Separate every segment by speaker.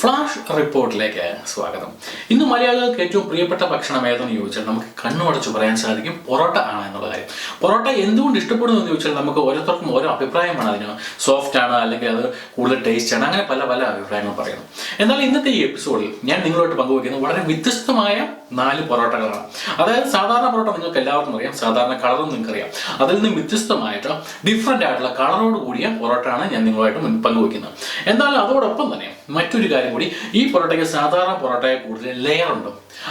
Speaker 1: Flash റിപ്പോർട്ടിലേക്ക് സ്വാഗതം. ഇന്ന് മലയാളികൾക്ക് ഏറ്റവും പ്രിയപ്പെട്ട ഭക്ഷണം ഏതെന്ന് ചോദിച്ചാൽ നമുക്ക് കണ്ണുമടച്ച് പറയാൻ സാധിക്കും പൊറോട്ട ആണ് എന്നുള്ള കാര്യം. പൊറോട്ട എന്തുകൊണ്ട് ഇഷ്ടപ്പെടുന്നു എന്ന് ചോദിച്ചാൽ നമുക്ക് ഓരോരുത്തർക്കും ഓരോ അഭിപ്രായമാണ് അതിന് സോഫ്റ്റ് ആണ് അല്ലെങ്കിൽ അത് കൂടുതൽ ടേസ്റ്റ് ആണ് അങ്ങനെ പല പല അഭിപ്രായങ്ങൾ പറയുന്നു. എന്നാൽ ഇന്നത്തെ ഈ എപ്പിസോഡിൽ ഞാൻ നിങ്ങളോട്ട് പങ്കുവയ്ക്കുന്നത് വളരെ വ്യത്യസ്തമായ നാല് പൊറോട്ടകളാണ്. അതായത് സാധാരണ പൊറോട്ട നിങ്ങൾക്ക് എല്ലാവർക്കും അറിയാം സാധാരണ കളറും നിങ്ങൾക്ക് അറിയാം. അതിൽ നിന്ന് വ്യത്യസ്തമായിട്ട് ഡിഫറെന്റ് ആയിട്ടുള്ള കളറോട് കൂടിയ പൊറോട്ടയാണ് ഞാൻ നിങ്ങളുമായിട്ട് പങ്കുവയ്ക്കുന്നത്. എന്നാൽ അതോടൊപ്പം തന്നെ മറ്റൊരു കാര്യം കൂടി ഈ പൊറോട്ടയ്ക്ക് സാധാരണ പൊറോട്ടയെ കൂടുതൽ ലെയർ ഉണ്ട്?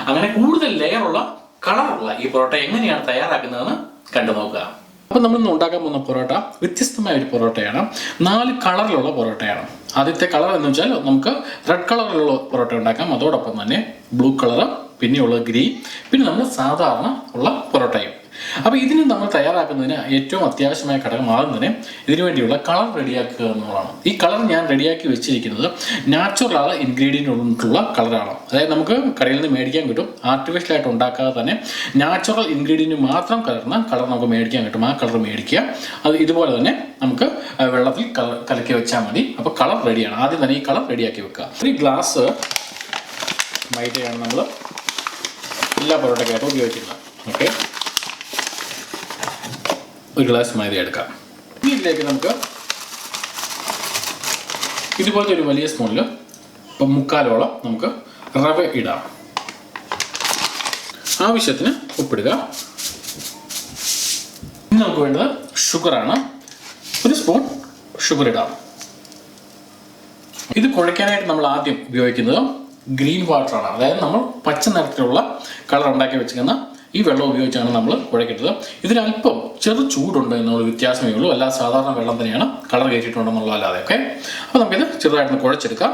Speaker 1: അങ്ങനെ കൂടുതൽ ലെയർ ഉള്ള കളറുള്ള ഈ പൊറോട്ട എങ്ങനെയാണ് തയ്യാറാക്കുന്നതെന്ന് കണ്ടു നോക്കുക. അപ്പം നമ്മൾ ഇന്ന് ഉണ്ടാക്കാൻ പോകുന്ന പൊറോട്ട വ്യത്യസ്തമായ ഒരു പൊറോട്ടയാണ്. നാല് കളറിലുള്ള പൊറോട്ടയാണ്. ആദ്യത്തെ കളർ എന്ന് വെച്ചാൽ നമുക്ക് റെഡ് കളറിലുള്ള പൊറോട്ട ഉണ്ടാക്കാം. അതോടൊപ്പം തന്നെ ബ്ലൂ കളർ പിന്നെയുള്ളത് ഗ്രീൻ പിന്നെ നമ്മൾ സാധാരണ ഉള്ള പൊറോട്ടയും. അപ്പോൾ ഇതിന് നമ്മൾ തയ്യാറാക്കുന്നതിന് ഏറ്റവും അത്യാവശ്യമായ ഘടകം ആദ്യം തന്നെ ഇതിനു വേണ്ടിയുള്ള കളർ റെഡിയാക്കുക എന്നുള്ളതാണ്. ഈ കളർ ഞാൻ റെഡിയാക്കി വെച്ചിരിക്കുന്നത് നാച്ചുറൽ ഇൻഗ്രീഡിയന്റ് ഉള്ള കളറാണ് അതായത് നമുക്ക് കടയിൽ നിന്ന് മേടിക്കാൻ കിട്ടും. ആർട്ടിഫിഷ്യൽ ആയിട്ട് ഉണ്ടാക്കാതെ തന്നെ നാച്ചുറൽ ഇൻഗ്രീഡിയന്റ് മാത്രം കലർന്ന കളർ നമുക്ക് മേടിക്കാൻ കിട്ടും. ആ കളർ മേടിക്കുക. അത് ഇതുപോലെ തന്നെ നമുക്ക് വെള്ളത്തിൽ കലക്കി വെച്ചാൽ മതി. അപ്പോൾ കളർ റെഡിയാണ് ആദ്യം തന്നെ ഈ കളർ റെഡിയാക്കി വെക്കുക. ഒരു ഗ്ലാസ് മൈദയാണ് നമ്മൾ എല്ലാ പൊറോട്ടയ്ക്കായിട്ടും ഉപയോഗിക്കുന്നത്. ഓക്കെ ഒരു ഗ്ലാസ് മൈദ എടുക്കാം. ഇതിലേക്ക് നമുക്ക് ഇതുപോലത്തെ ഒരു വലിയ സ്പൂണിൽ ഇപ്പം മുക്കാലോളം നമുക്ക് റവ ഇടാം. ആവശ്യത്തിന് ഉപ്പിടുക. ഇനി നമുക്ക് വേണ്ടത് ഷുഗറാണ്. ഒരു സ്പൂൺ ഷുഗർ ഇടാം. ഇത് കുഴയ്ക്കാനായിട്ട് നമ്മൾ ആദ്യം ഉപയോഗിക്കുന്നത് ഗ്രീൻ വാട്ടറാണ്. അതായത് നമ്മൾ പച്ച നിറത്തിലുള്ള കളർ ഉണ്ടാക്കി വെച്ചിരിക്കുന്ന ഈ വെള്ളം ഉപയോഗിച്ചാണ് നമ്മൾ കുഴക്കിട്ടത് ഇതിനല്പം ചെറു ചൂടുണ്ട് എന്നുള്ള വ്യത്യാസമേ ഉള്ളൂ. അല്ലാതെ സാധാരണ വെള്ളം തന്നെയാണ് കളർ കയറ്റിയിട്ടുണ്ടെന്നുള്ളതല്ലാതെ ഓക്കെ അപ്പോൾ നമുക്കിത് ചെറുതായിട്ടൊന്ന് കുഴച്ചെടുക്കാം.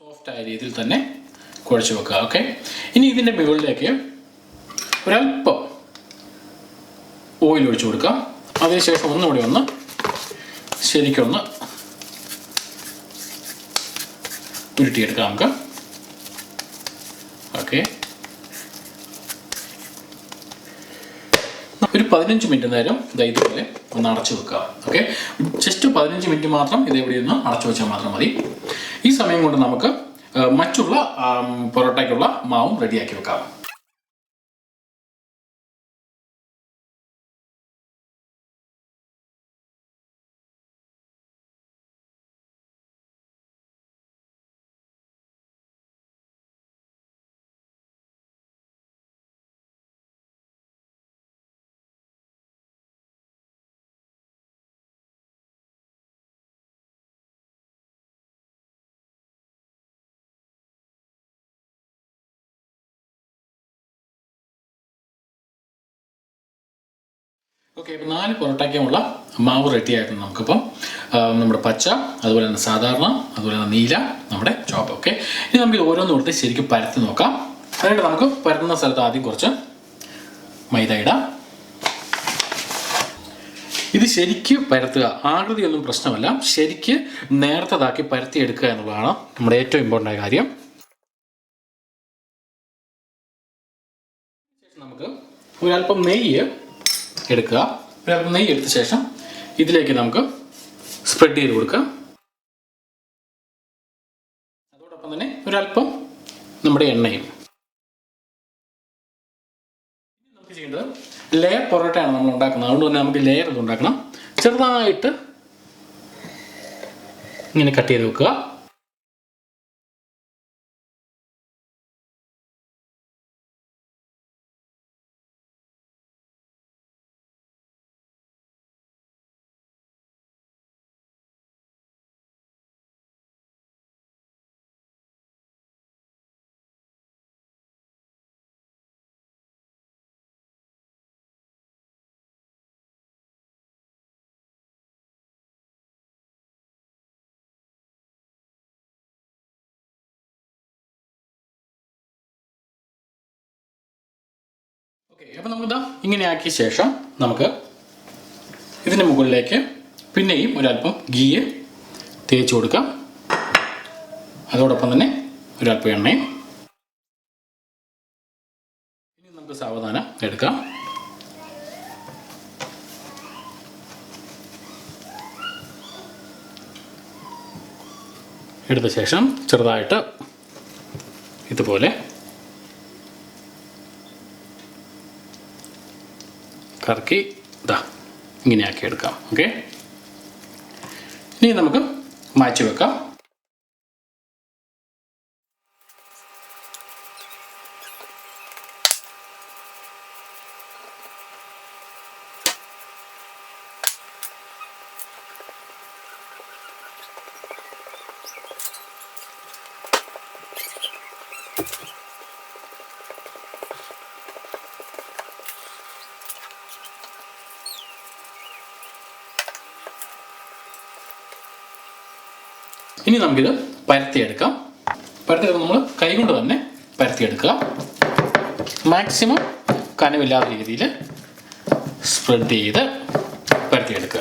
Speaker 1: സോഫ്റ്റ് ആയ രീതിയിൽ തന്നെ കുഴച്ച് വെക്കുക ഓക്കെ ഇനി ഇതിന്റെ മുകളിലേക്ക് ഒരല്പം ഓയിൽ ഒഴിച്ചു കൊടുക്കാം. അതിനുശേഷം ഒന്നുകൂടി ഒന്ന് ശരിക്കൊന്ന് ഉരുട്ടിയെടുക്കാം നമുക്ക്. ഓക്കെ. ഒരു പതിനഞ്ച് മിനിറ്റ് നേരം ഇതാ ഇതുപോലെ ഒന്ന് അടച്ചു വെക്കുക. ഓക്കെ. ജസ്റ്റ് പതിനഞ്ച് മിനിറ്റ് മാത്രം ഇത് ഇവിടെ ഒന്ന് അടച്ചു വെച്ചാൽ മാത്രം മതി. ഈ സമയം കൊണ്ട് നമുക്ക് മറ്റുള്ള പൊറോട്ടയ്ക്കുള്ള മാവും റെഡിയാക്കി വെക്കാം. ഓക്കെ ഇപ്പം നാല് പൊറോട്ടയ്ക്കുമുള്ള മാവ് റെഡി ആയിട്ടുണ്ട് നമുക്കിപ്പം. നമ്മുടെ പച്ച അതുപോലെ തന്നെ സാധാരണ അതുപോലെ തന്നെ നീല നമ്മുടെ ചോപ്പ് ഓക്കെ ഇനി നമുക്ക് ഓരോന്നും കൊടുത്ത് ശരിക്കും പരത്തി നോക്കാം. അതിനായിട്ട് നമുക്ക് പരത്തുന്ന സ്ഥലത്ത് ആദ്യം കുറച്ച് മൈദ ഇടാം. ഇത് ശരിക്ക് പരത്തുക. ആകൃതിയൊന്നും പ്രശ്നമല്ല. ശരിക്ക് നേർത്തതാക്കി പരത്തിയെടുക്കുക എന്നുള്ളതാണ് നമ്മുടെ ഏറ്റവും ഇമ്പോർട്ടന്റ് ആയ കാര്യം. നമുക്ക് ഒരല്പം നെയ്യ് എടുക്കുക. ഒരല്പം നെയ്യ് എടുത്ത ശേഷം ഇതിലേക്ക് നമുക്ക് സ്പ്രെഡ് ചെയ്ത് കൊടുക്കുക അതോടൊപ്പം തന്നെ ഒരല്പം നമ്മുടെ എണ്ണയും. നമുക്ക് ചെയ്യേണ്ടത് ലെയർ പൊറോട്ടയാണ് നമ്മൾ ഉണ്ടാക്കുന്നത്. അതുകൊണ്ട് തന്നെ നമുക്ക് ലെയർ ഉണ്ടാക്കണം ചെറുതായിട്ട് ഇങ്ങനെ കട്ട് ചെയ്ത് വെക്കുക. ഓക്കെ അപ്പം നമുക്കിതാ ഇങ്ങനെ ആക്കിയ ശേഷം നമുക്ക് ഇതിന് മുകളിലേക്ക് പിന്നെയും ഒരല്പം ഗീയ് തേച്ച് കൊടുക്കാം. അതോടൊപ്പം തന്നെ ഒരല്പം എണ്ണയും. ഇനി നമുക്ക് സാവധാനം എടുക്കാം. എടുത്ത ശേഷം ചെറുതായിട്ട് ഇതുപോലെ കറക്കി ഇതാ ഇങ്ങനെയാക്കി എടുക്കാം ഓക്കെ ഇനി നമുക്ക് മാറ്റി വെക്കാം. ഇനി നമുക്കിത് പരത്തിയെടുക്കാം. പരത്തിയെടുക്കാം നമ്മൾ കൈകൊണ്ട് തന്നെ പരത്തിയെടുക്കുക. മാക്സിമം കനവില്ലാത്ത രീതിയിൽ സ്പ്രെഡ് ചെയ്ത് പരത്തിയെടുക്കുക.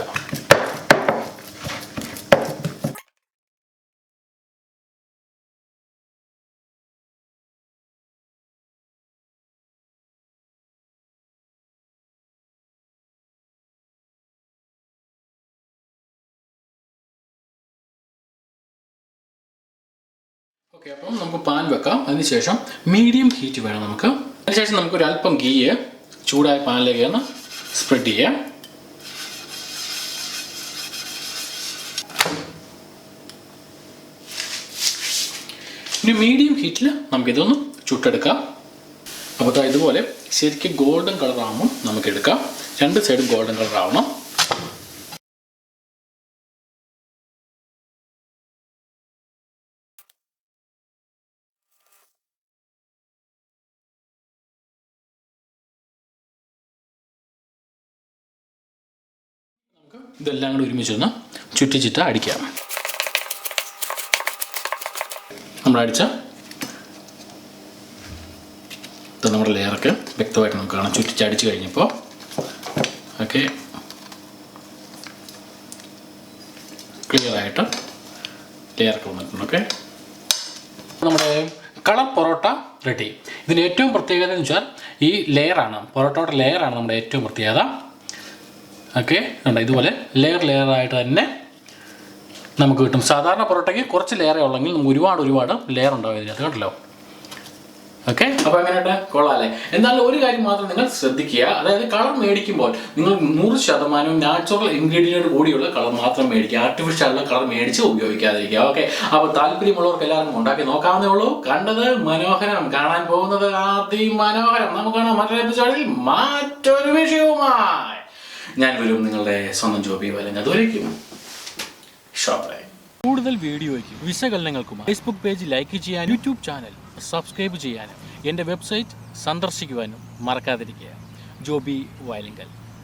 Speaker 1: ഓക്കെ അപ്പം നമുക്ക് പാൻ വെക്കാം. അതിനുശേഷം മീഡിയം ഹീറ്റ് വേണം നമുക്ക്. അതിനുശേഷം നമുക്ക് ഒരു അല്പം ഗീ ചൂടായ പാനിലേക്ക് ഒന്ന് സ്പ്രെഡ് ചെയ്യാം. ഇനി മീഡിയം ഹീറ്റിൽ നമുക്കിതൊന്ന് ചുട്ടെടുക്കാം. അപ്പോൾ ഇതുപോലെ ശരിക്കും ഗോൾഡൻ കളർ ആകുമ്പോൾ നമുക്ക് എടുക്കാം രണ്ട് സൈഡും ഗോൾഡൻ കളർ ഇതെല്ലാം കൂടി ഒരുമിച്ചൊന്ന് ചുറ്റിച്ചിട്ട് അടിക്കാം. നമ്മൾ അടിച്ച നമ്മുടെ ലെയറൊക്കെ വ്യക്തമായിട്ട് നമുക്ക് കാണാം. ചുറ്റിച്ചടിച്ച് കഴിഞ്ഞപ്പോൾ ഓക്കെ. ക്ലിയർ ആയിട്ട് ലെയറൊക്കെ വന്നിട്ടുണ്ട് ഓക്കെ. നമ്മുടെ കളർ പൊറോട്ട റെഡി. ഇതിന്റെ ഏറ്റവും പ്രത്യേകത എന്ന് വെച്ചാൽ ഈ ലെയറാണ്. പൊറോട്ടയുടെ ലെയറാണ് നമ്മുടെ ഏറ്റവും പ്രത്യേകത. ഓക്കെ ഉണ്ട് ഇതുപോലെ ലെയർ ലെയർ ആയിട്ട് തന്നെ നമുക്ക് കിട്ടും. സാധാരണ പൊറോട്ടയ്ക്ക് കുറച്ച് ലെയറേ ഉള്ളെങ്കിൽ നമുക്ക് ഒരുപാട് ഒരുപാട് ലെയർ ഉണ്ടാവും ഇതിനകത്ത് കേട്ടല്ലോ ഓക്കെ അപ്പോൾ അങ്ങനെയായിട്ട് കൊള്ളാല്ലേ? എന്നാലും ഒരു കാര്യം മാത്രം നിങ്ങൾ ശ്രദ്ധിക്കുക. അതായത് കളർ മേടിക്കുമ്പോൾ നിങ്ങൾ നൂറ് ശതമാനവും നാച്ചുറൽ ഇൻഗ്രീഡിയന്റ് കൂടിയുള്ള കളർ മാത്രം മേടിക്കുക. ആർട്ടിഫിഷ്യൽ കളർ മേടിച്ച് ഉപയോഗിക്കാതിരിക്കുക. ഓക്കെ അപ്പോൾ താല്പര്യമുള്ളവർക്ക് എല്ലാവർക്കും ഉണ്ടാക്കി നോക്കാവുന്നേ ഉള്ളൂ. കണ്ടത് മനോഹരം. കാണാൻ പോകുന്നത് അതിമനോഹരം നമുക്ക് കാണാം മറ്റൊരു എപ്പിസോഡിൽ മറ്റൊരു വിഷയവുമായി. ഞാൻ വരും നിങ്ങളുടെ സ്വന്തം ജോബി വലങ്ങ അതുവരേക്കും ഷോപ്പറായി കൂടുതൽ വീഡിയോയ്ക്കും വിശകലനങ്ങൾക്കും ഫേസ്ബുക്ക് പേജ് ലൈക്ക് ചെയ്യാനും യൂട്യൂബ് ചാനൽ സബ്സ്ക്രൈബ് ചെയ്യാനും എന്റെ വെബ്സൈറ്റ് സന്ദർശിക്കുവാനും മറക്കാതിരിക്കുക. ജോബി വയലിങ്കൽ.